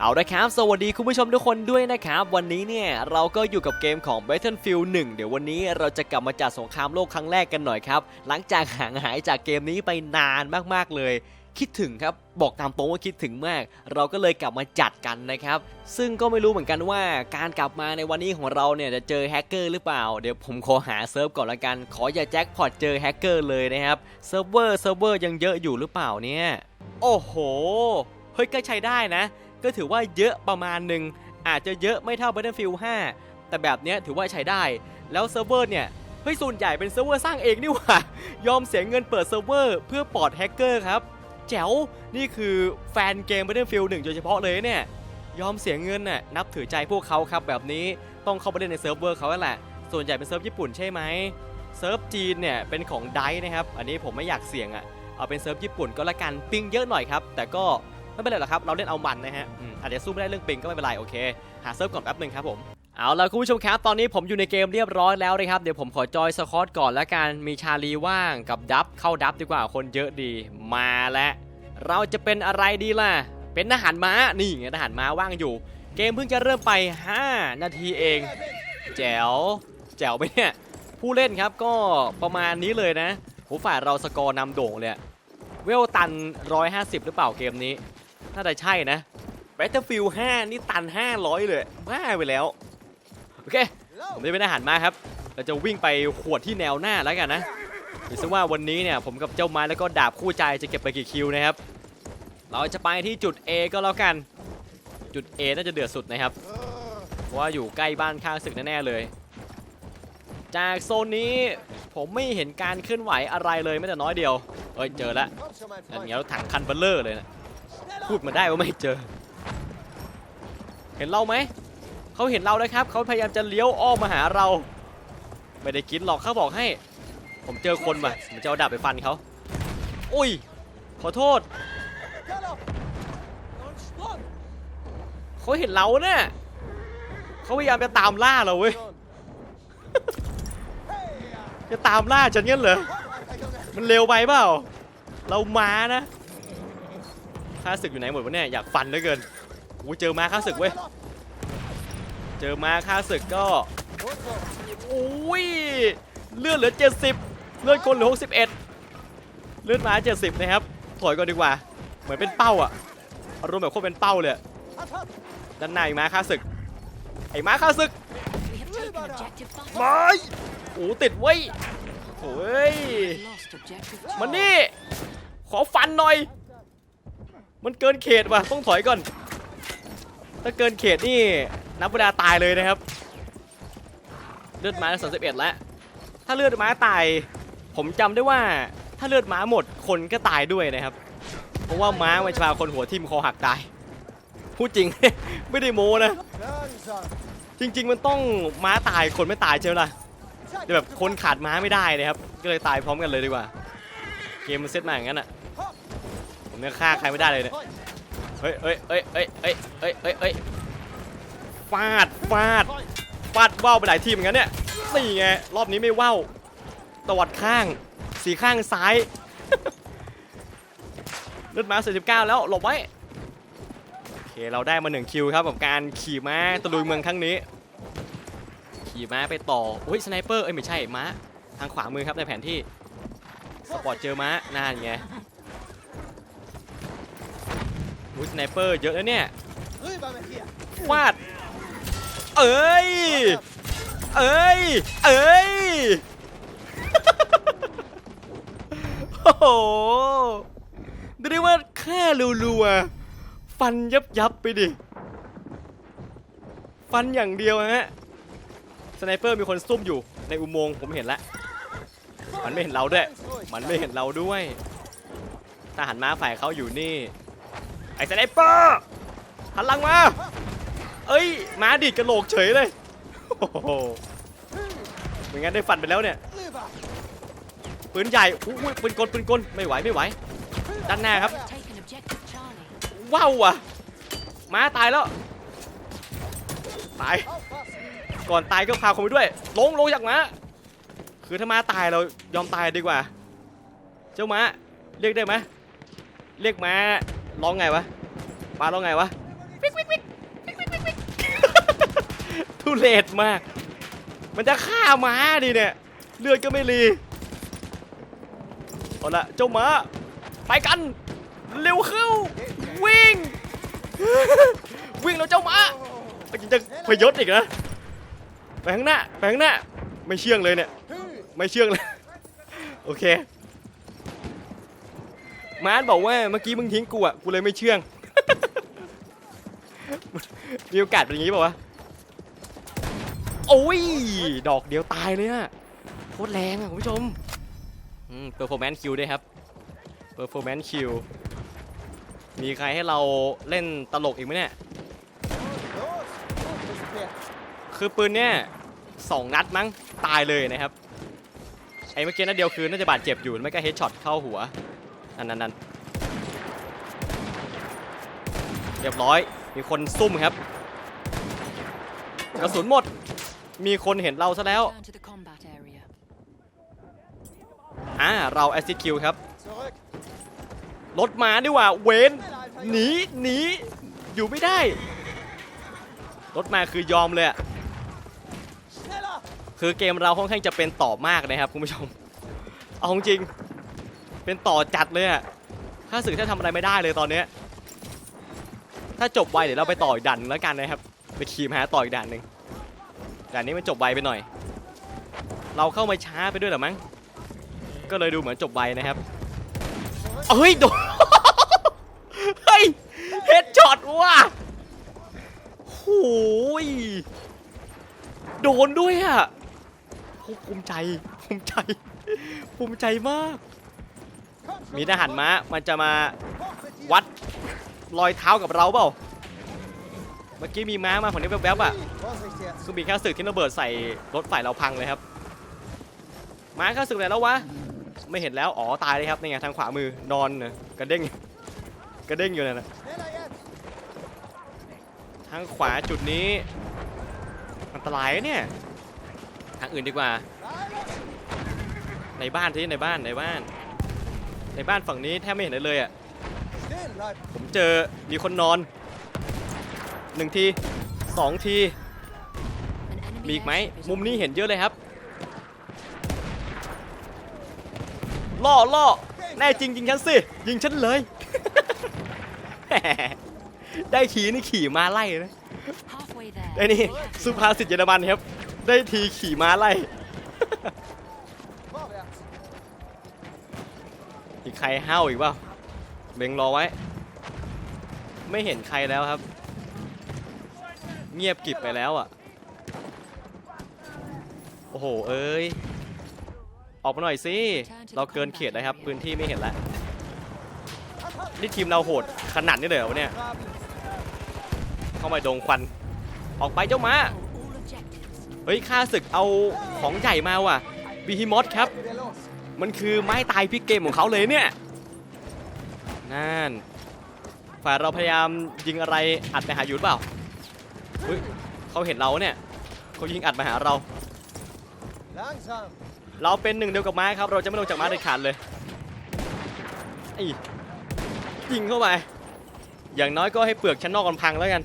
เอาละครับ สวัสดีคุณผู้ชมทุกคนด้วยนะครับ วันนี้เนี่ยเราก็อยู่กับเกมของ Battlefield 1 เดี๋ยววันนี้เราจะกลับมาจัดสงครามโลกครั้งแรกกันหน่อยครับ หลังจากห่างหายจากเกมนี้ไปนานมากๆเลย คิดถึงครับ บอกตามตรงว่าคิดถึงมาก เราก็เลยกลับมาจัดกันนะครับ ซึ่งก็ไม่รู้เหมือนกันว่าการกลับมาในวันนี้ของเราเนี่ยจะเจอแฮกเกอร์หรือเปล่า เดี๋ยวผมขอหาเซิร์ฟก่อนละกัน ขออย่าแจ็คพอตเจอแฮกเกอร์เลยนะครับ เซิร์ฟเวอร์เซิร์ฟเวอร์ยังเยอะอยู่หรือเปล่าเนี่ย โอ้โห เฮ้ยก็ใช้ได้นะ ก็ถือว่าเยอะประมาณหนึ่งอาจจะเยอะไม่เท่า Battlefield 5 แต่แบบนี้ถือว่าใช้ได้ แล้วเซิร์ฟเวอร์เนี่ยเฮ้ยส่วนใหญ่เป็นเซิร์ฟเวอร์สร้างเองนี่หว่ายอมเสียเงินเปิดเซิร์ฟเวอร์เพื่อปลอดแฮกเกอร์ครับแจ๋วนี่คือแฟนเกม Battlefield 1 โดยเฉพาะเลยเนี่ยยอมเสียเงินน่ะนับถือใจพวกเขาครับแบบนี้ต้องเข้าไปเล่นในเซิร์ฟเวอร์เขาแล้วแหละ ส่วนใหญ่เป็นเซิร์ฟญี่ปุ่นใช่ไหมเซิร์ฟจีนเนี่ยเป็นของไดนะครับ อันนี้ผมไม่อยากเสี่ยงอะ เอาเป็นเซิร์ฟญี่ปุ่นก็แล้วกัน ปิงเยอะหน่อยครับ แต่ก็ ไม่เป็นไรหรอกครับ เราเล่นเอามันนะฮะอืมอาจจะสู้ไม่ได้เรื่องปิงก็ไม่เป็นไรโอเค หาเซิร์ฟก่อนแป๊บหนึ่งครับผมเอาล่ะคุณผู้ชมครับตอนนี้ผมอยู่ในเกมเรียบร้อยแล้วนะครับเดี๋ยวผมขอจอยสคอตก่อนแล้วกันมีชาลีว่างกับดับเข้าดับดีกว่าคนเยอะดีมาแล้วเราจะเป็นอะไรดีล่ะ เป็นทหารม้านี่ไงทหารม้าว่างอยู่ เกมเพิ่งจะเริ่มไป 5 นาทีเอง แจ๋วแจ๋วไปเนี่ยผู้เล่นครับก็ประมาณนี้เลยนะโหฝ่ายเราสกอร์นำโด่งเลยอะเวลตัน 150 หรือเปล่าเกมนี้ น่าจะใช่นะ Battlefield 5 นี่ตัน 500 เลยบ้าไปแล้ว โอเค ผมจะเป็นอาหารมาครับ เราจะวิ่งไปขวดที่แนวหน้าแล้วกันนะดูซิว่าวันนี้เนี่ยผมกับเจ้าไม้แล้วก็ดาบคู่ใจจะเก็บไปกี่คิวนะครับ เราจะไปที่จุด A ก็แล้วกัน จุด A น่าจะเดือดสุดนะครับ เพราะว่าอยู่ใกล้บ้านข้างศึกแน่ๆเลย จากโซนนี้ผมไม่เห็นการเคลื่อนไหวอะไรเลยแม้แต่น้อยเดียว เอ้ยเจอแล้วนั่นไงรถถังคันเบลเลอร์เลยนะ พูดมาได้ว่าไม่เจอ เห็นเราไหม เขาเห็นเราแล้วครับ เขาพยายามจะเลี้ยวอ้อมมาหาเรา ไม่ได้กินหรอกเขาบอกให้ ผมเจอคนว่ะผมจะเอาดาบไปฟันเขา อุ้ย ขอโทษ เขาเห็นเราเนี่ยเขาพยายามจะตามล่าเราเว้ย จะตามล่าฉันงั้นเหรอ มันเร็วไปเปล่า เรามานะ ข้าศึกอยู่ไหนหมดวะเนี่ยอยากฟันเหลือเกินโอ้ยเจอม้าข้าศึกเว้ยเจอม้าข้าศึกก็โอ้ยเลือดเหลือ 70 เลือดคนเหลือ 61 เลือดม้า70 นะครับ ถอยก่อนดีกว่า เหมือนเป็นเป้าอะอารมณ์แบบโคตรเป็นเป้าเลยอะด้านหน้าอีกม้าข้าศึก ไอ้ม้าข้าศึก We have taken objective Butter. ไม่โอ้ติดเว้ยโอ้ย Lost objective มันนี่ ขอฟันหน่อย มันเกินเขตว่ะต้องถอยก่อน ถ้าเกินเขตนี่นับเวลาตายเลยนะครับ เลือดม้าสามสิบเอ็ดแล้ว ถ้าเลือดม้าตาย ผมจำได้ว่าถ้าเลือดม้าหมดคนก็ตายด้วยนะครับ เพราะว่าม้ามันจะพาคนหัวทิ่มคอหักตาย พูดจริง ไม่ได้โม้นะ จริง ๆ มันต้องม้าตายคนไม่ตายใช่ไหมล่ะแต่แบบคนขาดม้าไม่ได้นะครับ ก็เลยตายพร้อมกันเลยดีกว่า เกมมันเซตมาอย่างนั้นอะ ผมยังฆ่าใครไม่ได้เลยเนี่ยเฮ้ยเฮ้ยเฮ้ยเฮ้ยเฮ้ยเฮ้ยเฮ้ยเฮ้ยฟาดฟาดฟาดว่าวไปหลายทีเหมือนกันเนี่ยนี่ไงรอบนี้ไม่ว่าวตวัดข้างสีข้างซ้ายเลือดม้า49 แล้วหลบไว้โอเคเราได้มาหนึ่งคิวครับกับการขี่ม้าตะลุยเมืองครั้งนี้ ขี่ม้าไปต่ออุ้ยสไนเปอร์เอ้ยไม่ใช่ม้าทางขวามือครับในแผนที่สปอร์ตเจอม้าน่านไง อุ้ยสไนเปอร์เยอะแล้วเนี่ยฟาด เอ้ย เอ้ย เอ้ย โอ้โหดูได้ว่าแค่รัวๆ ฟันยับยับๆไปดิ ฟันอย่างเดียวฮะ สไนเปอร์มีคนซุ่มอยู่ในอุโมงค์ผมเห็นแล้ว มันไม่เห็นเราด้วย มันไม่เห็นเราด้วยทหารม้าฝ่ายเขาอยู่นี่ ไอ้สไนเปอร์หันหลังมา เอ้ยม้าดีดกระโหลกเฉยเลยโอ้โหไม่งั้นได้ฟันไปแล้วเนี่ยปืนใหญ่อุ้ยปืนกลปืนกลไม่ไหวไม่ไหวด้านหน้าครับว้าวอะม้าตายแล้วตายก่อนตายก็พาคนไปด้วย ลงลงจากม้าคือถ้าม้าตายเรายอมตายดีกว่า เจ้าม้าเรียกได้ไหมเรียกม้า ร้องไงวะม้าร้องไงวะวิกวิกวิกวิกวิกวิกวิกทุเรศมาก มันจะฆ่าม้าดิเนี่ย เลือดก็ไม่รีเอาละเจ้าม้า ไปกัน เร็วเข้า วิ่ง วิ่งแล้วเจ้าม้ายังจะพยศอีกนะไปข้างหน้าไปข้างหน้า ไม่เชื่องเลยเนี่ย ไม่เชื่องเลย โอเค มาร์ทบอกว่าเมื่อกี้มึงทิ้งกูอะกูเลยไม่เชื่องมีโอกาสเป็นอย่างนี้ป่าวะโอ้ยดอกเดียวตายเลยอะโคตรแรงอะคุณผู้ชมอืม performance kill ด้วยครับ performance kill มีใครให้เราเล่นตลกอีกไหมเนี่ยคือปืนเนี่ยสองนัดมั้งตายเลยนะครับไอ้เมื่อกี้นัดเดียวคือน่าจะบาดเจ็บอยู่ไม่ก็เฮดช็อตเข้าหัว นั่นนั่นนั่นเรียบร้อย มีคนซุ่มครับ กระสุนหมด มีคนเห็นเราซะแล้ว Turn to the combat area. อ่า เราแอสซิคิวครับ รถมาดีกว่า เวนหนี หนี อยู่ไม่ได้ รถมาคือยอมเลยอะคือเกมเราค่อนข้างจะเป็นต่อมากนะครับคุณผู้ชม เอาจริง เป็นต่อจัดเลยอะถ้าสึกถ้าทำอะไรไม่ได้เลยตอนเนี้ยถ้าจบไวเดี๋ยวเราไปต่ออีกด่านหนึ่งแล้วกันนะครับ ไปขี่มาหาต่ออีกด่านหนึ่งด่านนี้มันจบไวไปหน่อย เราเข้ามาช้าไปด้วยหรอมั้ง ก็เลยดูเหมือนจบไวนะครับเฮ้ยโดนเฮ้ยเฮดช็อตว่ะโอ้ยโดนด้วยอะโอ้ภูมิใจภูมิใจภูมิใจมาก มีทหารม้ามันจะมาวัดรอยเท้ากับเราเปล่า เมื่อกี้มีม้ามาผมนี้แวบๆอะคือมีแค่สึกที่ระเบิดใส่รถฝ่ายเราพังเลยครับ ม้าข้าศึกไหนแล้ววะ ไม่เห็นแล้ว อ๋อตายเลยครับนี่ไงทางขวามือนอนนะกระเด้งกระเด้งอยู่นั่นนะทางขวาจุดนี้อันตรายเนี่ย ทางอื่นดีกว่า ในบ้านที่ในบ้านในบ้าน ในบ้านฝั่งนี้แทบไม่เห็นเลยเลยอะ ผมเจอมีคนนอนหนึ่งทีสองที An enemy มีอีกไหม airship is มุมนี้ on เห็นเยอะเลยครับ ล่อล่อแน่จริงยิงฉันสิ ยิงฉันเลยแหมได้ทีนี่ขี่ม้าไล่นะ Halfway there. ได้นี่สุภาษิตเยอรมันครับ ได้ทีขี่ม้าไล่ อีก ใครห้าวอีกเปล่าเบงรอไว้ ไม่เห็นใครแล้วครับ เงียบกิบไปแล้วอะ โอ้โห เอ้ย ออกมาหน่อยสิ เราเกินเขตแล้วครับ พื้นที่ไม่เห็นแล้ว นี่ทีมเราโหดขนาดนี้เลยเหรอเนี่ย เข้ามาดงควัน ออกไปเจ้ามา เฮ้ย ข้าศึกเอาของใหญ่มาว่ะบีฮิมอสครับ มันคือไม้ตายพิกเกมของเขาเลยเนี่ยนั่นฝ่ายเราพยายามยิงอะไรอัดไปหาอยู่หรือเปล่าเฮ้ยเขาเห็นเราเนี่ยเขายิงอัดมาหาเรา เราเป็นหนึ่งเดียวกับไม้ครับ เราจะไม่ลงจากไม้เด็ดขาดเลยไอ้ยิงเข้าไปอย่างน้อยก็ให้เปลือกชั้นนอกมันพังแล้วกัน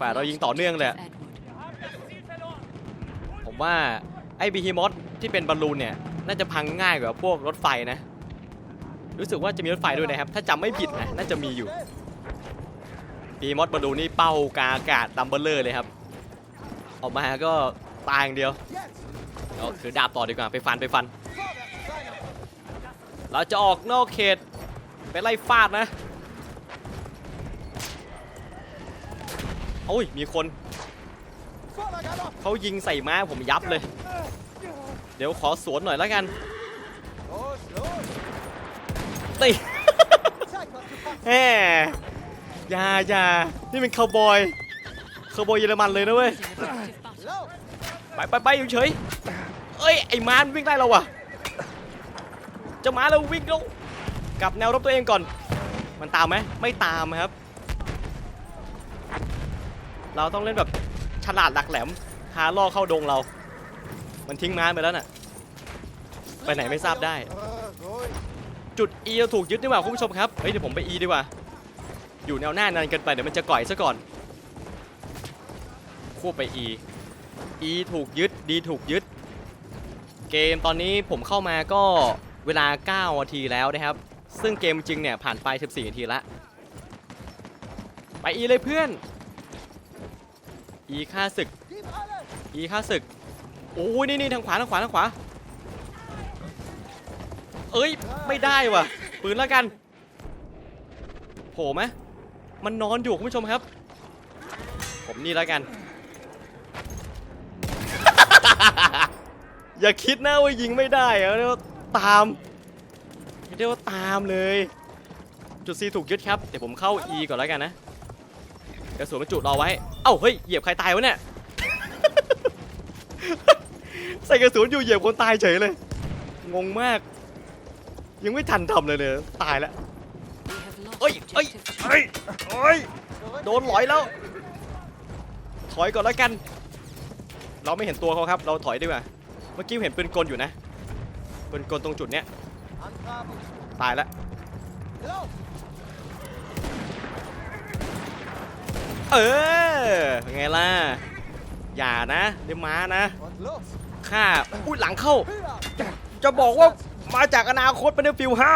ฝ่ายเรายิงต่อเนื่องเลยอะผมว่า ไอ้บีฮิมอสที่เป็นบอลลูนเนี่ยน่าจะพังง่ายกว่าพวกรถไฟนะ รู้สึกว่าจะมีรถไฟด้วยนะครับ ถ้าจำไม่ผิดนะน่าจะมีอยู่บีฮิมอสบอลลูนนี่เป้ากาอากาศดัมเบลเลอร์เลยครับ ออกมาก็ตายอย่างเดียวเอาถือดาบต่อดีกว่าไปฟันไปฟัน เราจะออกนอกเขตไปไล่ฟาดนะโอ้ยมีคนเขายิงใส่ม้าผมยับเลย เดี๋ยวขอสวนหน่อยแล้วกันตีแหมอย่าอย่านี่เป็นคาวบอยคาวบอยเยอรมันเลยนะเว้ย Losing objective butter. ไปไปไปอยู่เฉยเอ้ย ไอ้ม้ามันวิ่งได้เราว่ะเจ้าม้าเราวิ่งแล้วกลับแนวรบตัวเองก่อน มันตามไหมไม่ตามครับ เราต้องเล่นแบบฉลาดหลักแหลมหาล่อเข้าดงเรา มันทิ้งม้าไปแล้วน่ะ ไปไหนไม่ทราบได้ จุด E เราถูกยึดดีกว่าคุณผู้ชมครับ เฮ้ยเดี๋ยวผมไป E ดีกว่า อยู่แนวหน้านานเกินไปเดี๋ยวมันจะก่อยซะก่อน ควบไป E E ถูกยึด D ถูกยึด เกมตอนนี้ผมเข้ามาก็เวลา 9 นาทีแล้วนะครับ ซึ่งเกมจริงเนี่ยผ่านไป 14 นาทีละ ไป E เลยเพื่อน E ค่าศึก Keep alert. E ค่าศึก โอ้ยนี่นี่ทางขวาทางขวาทางขวา เอ้ยไม่ได้ว่ะปืนแล้วกันโผล่ไหมมันนอนอยู่คุณผู้ชมครับ ผมนี่แล้วกัน อย่าคิดนะว่ายิงไม่ได้เรียกว่าตามเรียกว่าตามเลย จุด C ถูกยึดครับ เดี๋ยวผมเข้า E ก่อนแล้วกันนะกระสุนบรรจุรอไว้ เอ้าเฮ้ยเหยียบใครตายวะเนี่ย ใส่กระสุนอยู่เหยียบคนตายเฉยเลย งงมาก ยังไม่ทันทำเลยเลยตายแล้ว We have lost Oi, oi, objective เฮ้ยเฮ้ยโดนหลอยแล้ว ถอยก่อนแล้วกัน เราไม่เห็นตัวเขาครับ เราถอยดีกว่าเมื่อกี้เห็นปืนกลอยู่นะปืนกลตรงจุดเนี้ยตายแล้วเออไงล่ะ อย่านะเดี๋ยวมานะ Und los. ข้าอุ้ยหลังเข้า จะบอกว่ามาจากอนาคตเป็นฟิวห้า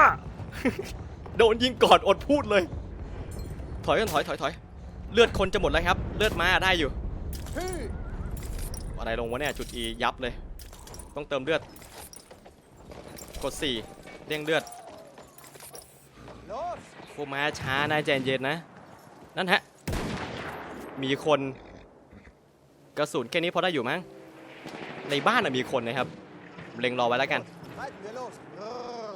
โดนยิงก่อนอดพูดเลย ถอยกันถอยถอยถอยเลือดคนจะหมดแล้วครับ เลือดมาได้อยู่อะไรลงวะเนี่ยจุด E ยับเลย ต้องเติมเลือด กด4เร่งเลือดพวกมาช้านะใจเย็นนะ นั่นฮะ มีคน กระสุนแค่นี้พอได้อยู่มั้ง ในบ้านน่ะมีคนนะครับ เล็งรอไว้แล้วกัน Reiten wir los. Brrr.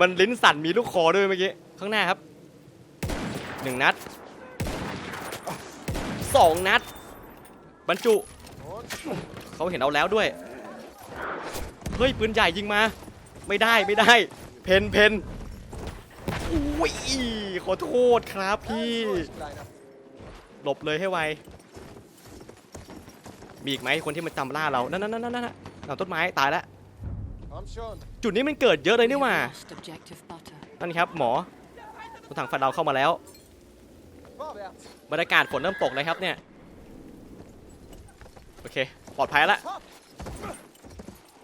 มันลิ้นสั่นมีลูกคอด้วยเมื่อกี้ ข้างหน้าครับหนึ่งนัดสองนัด บรรจุ Und เขาเห็นเอาแล้วด้วย เฮ้ย ปืนใหญ่ยิงมา ไม่ได้ไม่ได้ เพนเพนอุ้ยขอโทษครับพี่ ganz ruhig, Kleiner. หลบเลยให้ไว มีอีกไหมคนที่มันจำล่าเรา นั่นนั่นนั่นนั่นหลังต้นไม้ตายแล้ว Komm schon. จุดนี้มันเกิดเยอะเลย We นี่หว่า have lost objective butter. นั่นครับหมอรถถังฟันเราเข้ามาแล้ว Vorwärts. บรรยากาศฝนเริ่มตกเลยครับเนี่ย โอเค ปลอดภัยแล้ว Hopp.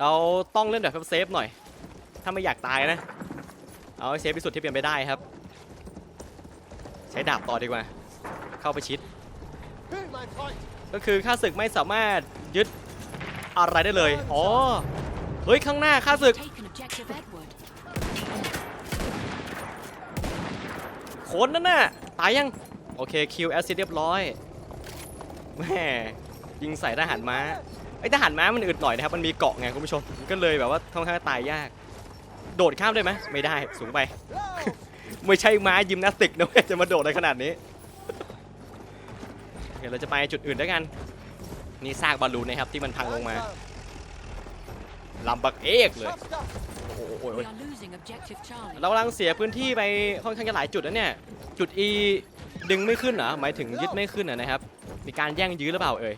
เราต้องเล่นแบบเซฟๆหน่อย ถ้าไม่อยากตายนะ เอาให้เซฟที่สุดที่เป็นไปได้ครับ ใช้ดาบต่อดีกว่า เข้าไปชิด Hü, mein Freund. ก็คือข้าศึกไม่สามารถยึดอะไรได้เลย อ๋อ เฮ้ยข้างหน้าข้าศึก Taken objective Edward. โคนนั่นน่ะ ตายยัง โอเคคิวแอสซิดเรียบร้อย แม่ยิงใส่ทหารม้า ไอ้ทหารม้ามันอึดหน่อยนะครับ มันมีเกาะไงคุณผู้ชม ก็เลยแบบว่าค่อนข้างตายยาก โดดข้ามได้ไหม ไม่ได้ สูงไป Lauf. ไม่ใช่ม้ายิมนาสติกนะเว้ยจะมาโดดได้ขนาดนี้ โอเคเราจะไปจุดอื่นด้วยกัน นี่ซากบอลลูนนะครับที่มันพังลงมา Langsam. ลำบักเอกเลย Schaffst das. โอ้โหโอ้ We โห are losing objective Charlie. เรากำลังเสียพื้นที่ไปค่อนข้างจะหลายจุดแล้วเนี่ย จุด E ดึงไม่ขึ้นเหรอหมายถึงยึดไม่ขึ้นเหรอนะครับ มีการแย่งยื้อหรือเปล่าเอ่ย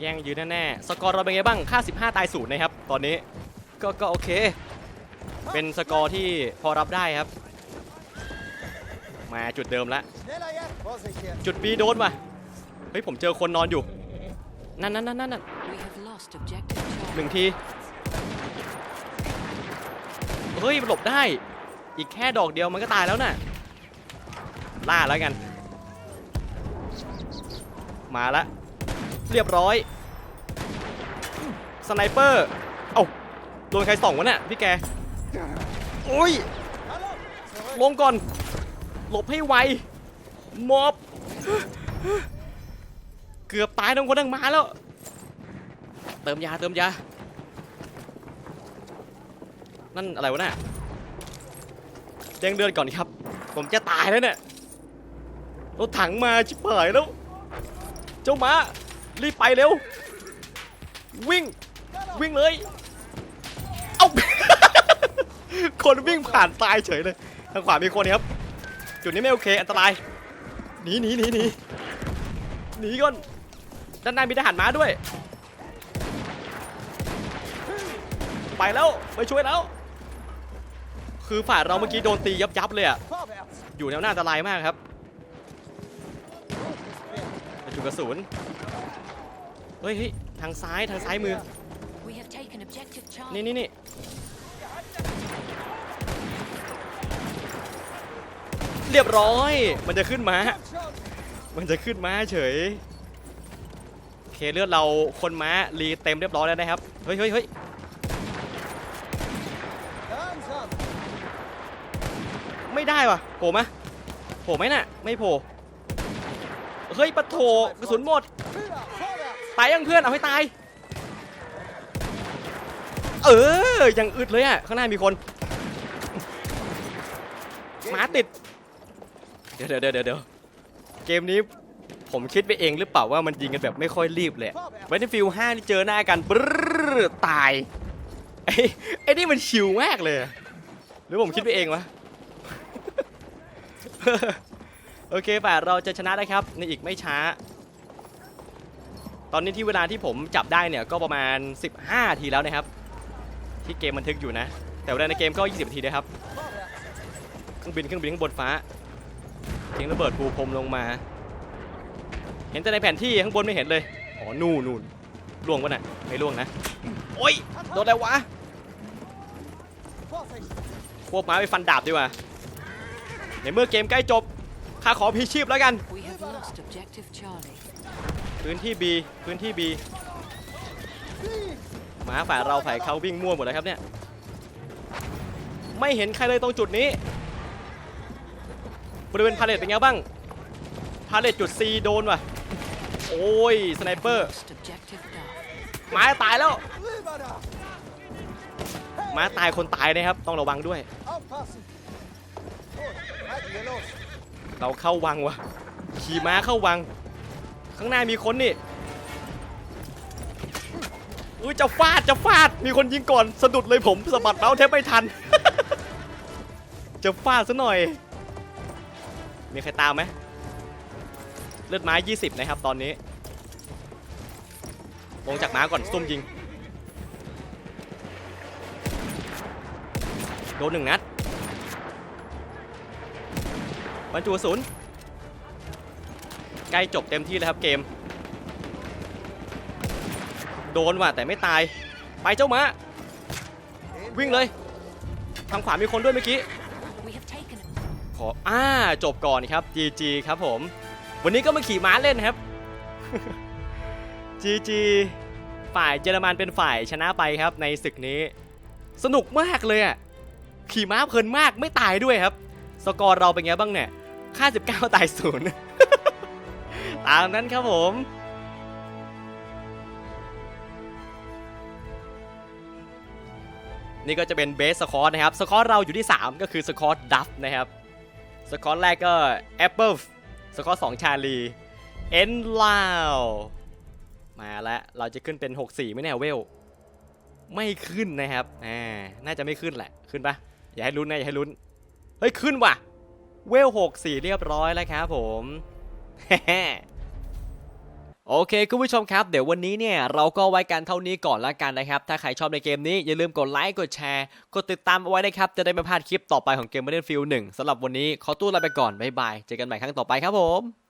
แย่งยื้อแน่ๆสกอร์เราเป็นไงบ้างค่า 15 ตายศูนย์นะครับ ตอนนี้ก็ก็โอเค เป็นสกอร์ที่พอรับได้ครับ มาจุดเดิมละ Schneller jetzt. Vorsicht hier. จุด B โดนว่ะ เฮ้ยผมเจอคนนอนอยู่ นั่นนั่นนั่นนั่น We have lost objective Charlie. หนึ่งที เฮ้ยมันหลบได้ อีกแค่ดอกเดียวมันก็ตายแล้วน่ะ ล่าแล้วกัน มาละ เรียบร้อย สไนเปอร์ เอ้า โดนใครส่องวะเนี่ยพี่แก โอ้ย Hallo. Zurück. ลงก่อน หลบให้ไวมอบ เกือบตายทั้งคนทั้งม้าแล้ว เติมยาเติมยา นั่นอะไรวะน่ะแจ้งเดือนก่อนครับ ผมจะตายแล้วเนี่ยรถถังมาชิบหายแล้ว เจ้าม้ารีบไปเร็ว วิ่ง วิ่งเลย เอาคนวิ่งผ่านตายเฉยเลย ทางขวามีคนครับ จุดนี้ไม่โอเค อันตราย หนีหนีหนีหนีหนีก่อน ด้านหน้ามีทหารม้าด้วย ไปแล้วไปช่วยแล้ว คือฝ่ายเราเมื่อกี้โดนตียับยับๆเลยอะ Vorwärts. อยู่แนวหน้าอันตรายมากครับบรรจุกระสุนเฮ้ยเฮ้ยทางซ้ายทางซ้ายมือ We have taken objective นี่ Charlie. นี่นี่ รียบร้อย มันจะขึ้นมา มันจะขึ้นมาเฉยโอเคเลือดเราคนม้ารีเต็มเรียบร้อยแล้วนะครับ เฮ้ยเฮ้ยเฮ้ยไม่ได้ว่ะโผล่มาโผล่ไหมน่ะ ไม่โผล่ เฮ้ยปะโถกระสุนหมด ตายยังเพื่อน เอาให้ตาย เออ ยังอึดเลยอะ ข้างหน้ามีคนหมาติด เดี๋ยวเดี๋ยวเดี๋ยวเดี๋ยวเกมนี้ผมคิดไปเองหรือเปล่าว่ามันยิงกันแบบไม่ค่อยรีบเลยเวทฟิล5นี่เจอหน้ากันบรรตายไอ้ไอ้นี่มันชิวมากเลย หรือผมคิดไปเองวะโอเคป่ะเราจะชนะนะครับในอีกไม่ช้า ตอนนี้ที่เวลาที่ผมจับได้เนี่ยก็ประมาณ 15 ทีแล้วนะครับ ที่เกมบันทึกอยู่นะ แต่เวลาในเกมก็ 20 ทีนะครับ เครื่องบินเครื่องบินข้างบนฟ้า ทิ้งระเบิดปูพรมลงมา เห็นแต่ในแผนที่ข้างบนไม่เห็นเลย อ๋อ นู่นนู่นล่วงปะน่ะ ไม่ล่วงนะ โอ้ย โดนอะไรวะ Passing. พวกม้าไปฟันดาบดีกว่า ในเมื่อเกมใกล้จบ ข้าขอพีชีพแล้วกัน We have lost objective Charlie. พื้นที่ B พื้นที่ B หมาฝ่ายเราฝ่ายเขาวิ่งมั่วหมดเลยครับเนี่ย ไม่เห็นใครเลยตรงจุดนี้บ ริเวณพาเลตเป็นไงบ้าง พาเลตจุด C โดนว่ะ โอ้ย สไนเปอร์มาตายแล้วมาตายคนตายนะครับ ต้องระวังด้วย เราเข้าวังวะขี่ม้าเข้าวัง ข้างหน้ามีคนนี่อุ้ยจะฟาดจะฟาดมีคนยิงก่อนสะดุดเลยผมสะบัดเมาส์แทบไม่ทัน จะฟาดซะหน่อย มีใครตามไหมเลือดไม้ 20 นะครับตอนนี้ ลงจากม้าก่อนซุ่มยิง โดนหนึ่งนัดบรรจุกระสุนใกล้จบเต็มที่แล้วครับเกม โดนว่ะแต่ไม่ตาย ไปเจ้าม้า วิ่งเลย ทางขวามีคนด้วยเมื่อกี้ ขออ่าจบก่อนครับ GG ครับผม วันนี้ก็มาขี่ม้าเล่นครับ GG ฝ่ายเยอรมันเป็นฝ่ายชนะไปครับในศึกนี้ สนุกมากเลยอะขี่ม้าเพลินมากไม่ตายด้วยครับ สกอร์เราเป็นไงบ้างเนี่ยค่า19 ตายศูนย์ตามนั้นครับผมนี่ก็จะเป็นเบสสกอร์นะครับ สกอร์เราอยู่ที่ 3 ก็คือสกอร์ดัฟนะครับ สกอร์แรกก็แอปเปิลสกอร์2ชาลีเอ็นลาวมาแล้วเราจะขึ้นเป็น 64ไม่แน่เวล ไม่ขึ้นนะครับอ่าน่าจะไม่ขึ้นแหละขึ้นปะอย่าให้ลุ้นนะอย่าให้ลุ้นเฮ้ยขึ้นว่ะ เวล 64 เรียบร้อยแล้วครับผม โอเคคุณผู้ชมครับ เดี๋ยววันนี้เนี่ยเราก็ไว้กันเท่านี้ก่อนละกันนะครับ ถ้าใครชอบในเกมนี้ อย่าลืมกดไลค์กดแชร์ กดติดตามเอาไว้นะครับ จะได้ไม่พลาดคลิปต่อไปของเกม Battlefield 1สำหรับวันนี้ขอตู้ลาไปก่อนบ๊ายบายเจอกันใหม่ครั้งต่อไปครับผม